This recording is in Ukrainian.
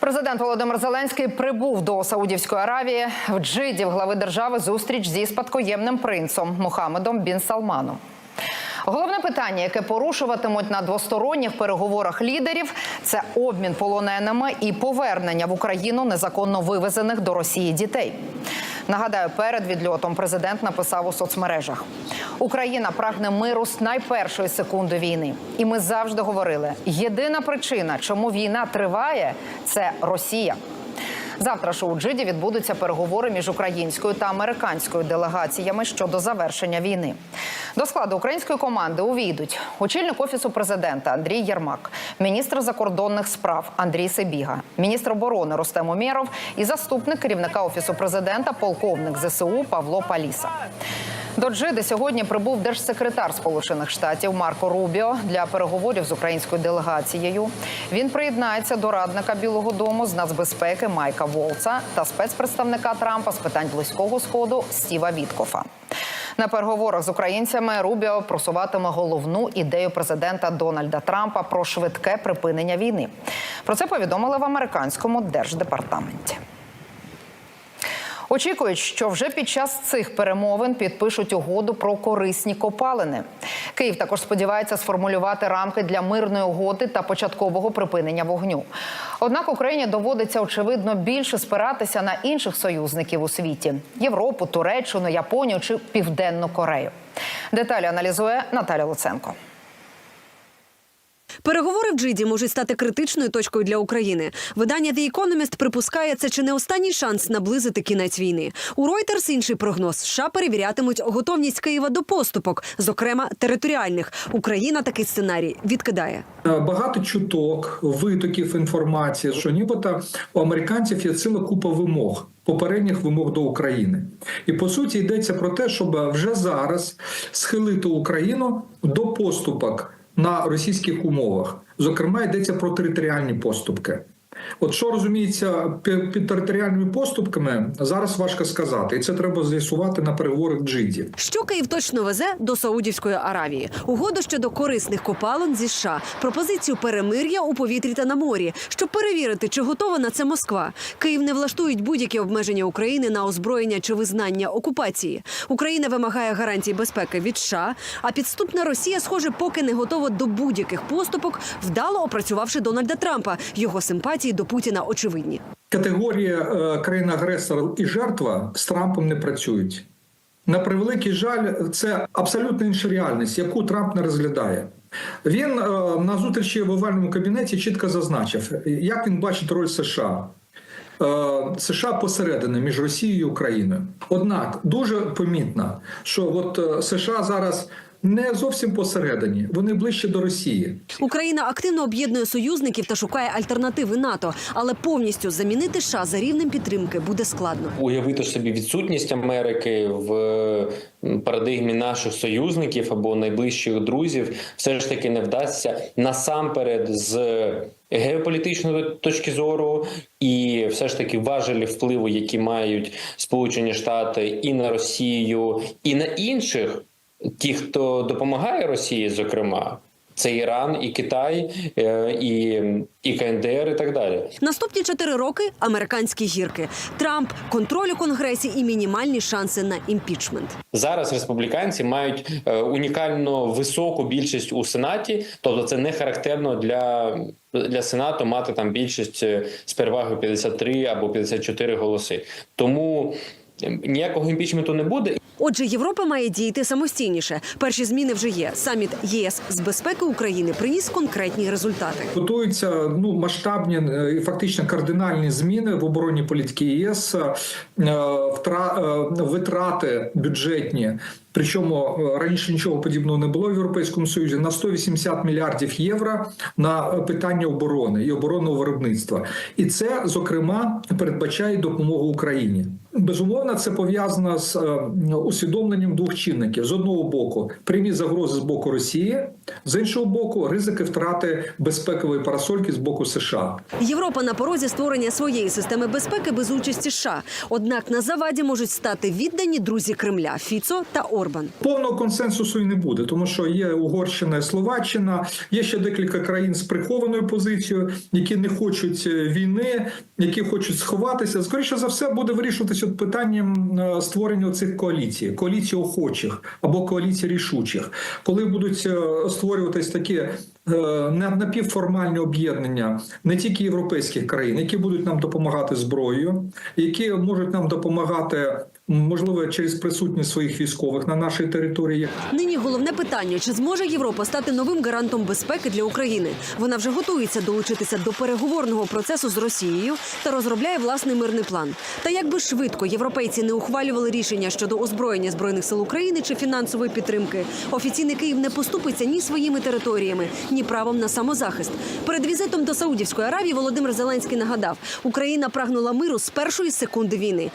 Президент Володимир Зеленський прибув до Саудівської Аравії в Джиді в глави держави зустріч зі спадкоємним принцом Мухаммедом Бін Салманом. Головне питання, яке порушуватимуть на двосторонніх переговорах лідерів, це обмін полоненими і повернення в Україну незаконно вивезених до Росії дітей. Нагадаю, перед відльотом президент написав у соцмережах: Україна прагне миру з найпершої секунди війни. І ми завжди говорили: єдина причина, чому війна триває, це Росія. Завтра ж у Джиді відбудуться переговори між українською та американською делегаціями щодо завершення війни. До складу української команди увійдуть очільник офісу президента Андрій Єрмак, міністр закордонних справ Андрій Сибіга, міністр оборони Рустем Умєров і заступник керівника офісу президента, полковник ЗСУ Павло Паліса. До Джиди сьогодні прибув держсекретар Сполучених Штатів Марко Рубіо для переговорів з українською делегацією. Він приєднається до радника Білого Дому з нацбезпеки Майка Волца та спецпредставника Трампа з питань близького сходу Стіва Віткофа. На переговорах з українцями Рубіо просуватиме головну ідею президента Дональда Трампа про швидке припинення війни. Про це повідомили в американському держдепартаменті. Очікують, що вже під час цих перемовин підпишуть угоду про корисні копалини. Київ також сподівається сформулювати рамки для мирної угоди та початкового припинення вогню. Однак Україні доводиться очевидно більше спиратися на інших союзників у світі: Європу, Туреччину, Японію чи Південну Корею. Деталі аналізує Наталя Луценко. Переговори в Джиді можуть стати критичною точкою для України. Видання The Economist припускає, це чи не останній шанс наблизити кінець війни. У Reuters інший прогноз. США перевірятимуть готовність Києва до поступок, зокрема територіальних. Україна такий сценарій відкидає. Багато чуток, витоків інформації, що нібито у американців є ціла купа вимог. Попередніх вимог до України, і по суті йдеться про те, щоб вже зараз схилити Україну до поступок на російських умовах. Зокрема, йдеться про територіальні поступки. От що розуміється під, територіальними поступками, зараз важко сказати, і це треба з'ясувати на переговорах Джиді. Що Київ точно везе до Саудівської Аравії? Угоду щодо корисних копалин зі США, пропозицію перемир'я у повітрі та на морі, щоб перевірити, чи готова на це Москва. Київ не влаштують будь-які обмеження України на озброєння чи визнання окупації. Україна вимагає гарантій безпеки від США, а підступна Росія, схоже, поки не готова до будь-яких поступок, вдало опрацювавши Дональда Трампа. Його симпатії до Путіна очевидні. Категорія е, країна-агресор і жертва з Трампом не працюють. На превеликий жаль, це абсолютно інша реальність, яку Трамп не розглядає. Він е, на зустрічі в овальному кабінеті чітко зазначив, як він бачить роль США. Е, США посередині між Росією і Україною. Однак дуже помітно, що от США зараз не зовсім посередині, вони ближче до Росії. Україна активно об'єднує союзників та шукає альтернативи НАТО, але повністю замінити США за рівнем підтримки буде складно. Уявити собі відсутність Америки в парадигмі наших союзників або найближчих друзів, все ж таки не вдасться насамперед з геополітичної точки зору, і все ж таки важелі впливу, які мають Сполучені Штати і на Росію, і на інших. Ті, хто допомагає Росії, зокрема, це Іран, і Китай, е, і, і КНДР, і так далі. Наступні чотири роки американські гірки, Трамп, контроль у конгресі і мінімальні шанси на імпічмент. Зараз республіканці мають е, унікально високу більшість у сенаті, тобто це не характерно для. Для сенату мати там більшість е, з перевагою 53 або 54 голоси. Тому ніякого імпічменту не буде. Отже, Європа має діяти самостійніше. Перші зміни вже є. Саміт ЄС з безпеки України приніс конкретні результати. Готуються ну масштабні е, і фактично кардинальні зміни в оборонній політики ЄС, е, е, витрати бюджетні. Причому раніше нічого подібного не було в Європейському Союзі на 180 мільярдів євро на питання оборони і оборонного виробництва, і це зокрема передбачає допомогу Україні. Безумовно, це пов'язано з е, усвідомленням двох чинників: з одного боку, прямі загрози з боку Росії, з іншого боку, ризики втрати безпекової парасольки з боку США. Європа на порозі створення своєї системи безпеки без участі США. Однак на заваді можуть стати віддані друзі Кремля Фіцо та Орбан. Повного консенсусу і не буде, тому що є Угорщина, і Словаччина, є ще декілька країн з прихованою позицією, які не хочуть е, війни, які хочуть сховатися. Скоріше за все буде вирішуватися от питанням е, створення цих коаліцій, коаліцій охочих або коаліцій рішучих, коли будуть е, створюватись такі е, напівформальні об'єднання не тільки європейських країн, які будуть нам допомагати зброєю, які можуть нам допомагати. Можливо, через присутність своїх військових на нашій території, Нині головне питання: чи зможе Європа стати новим гарантом безпеки для України? Вона вже готується долучитися до переговорного процесу з Росією та розробляє власний мирний план. Та як би швидко європейці не ухвалювали рішення щодо озброєння збройних сил України чи фінансової підтримки, офіційний Київ не поступиться ні своїми територіями, ні правом на самозахист. Перед візитом до Саудівської Аравії Володимир Зеленський нагадав, Україна прагнула миру з першої секунди війни.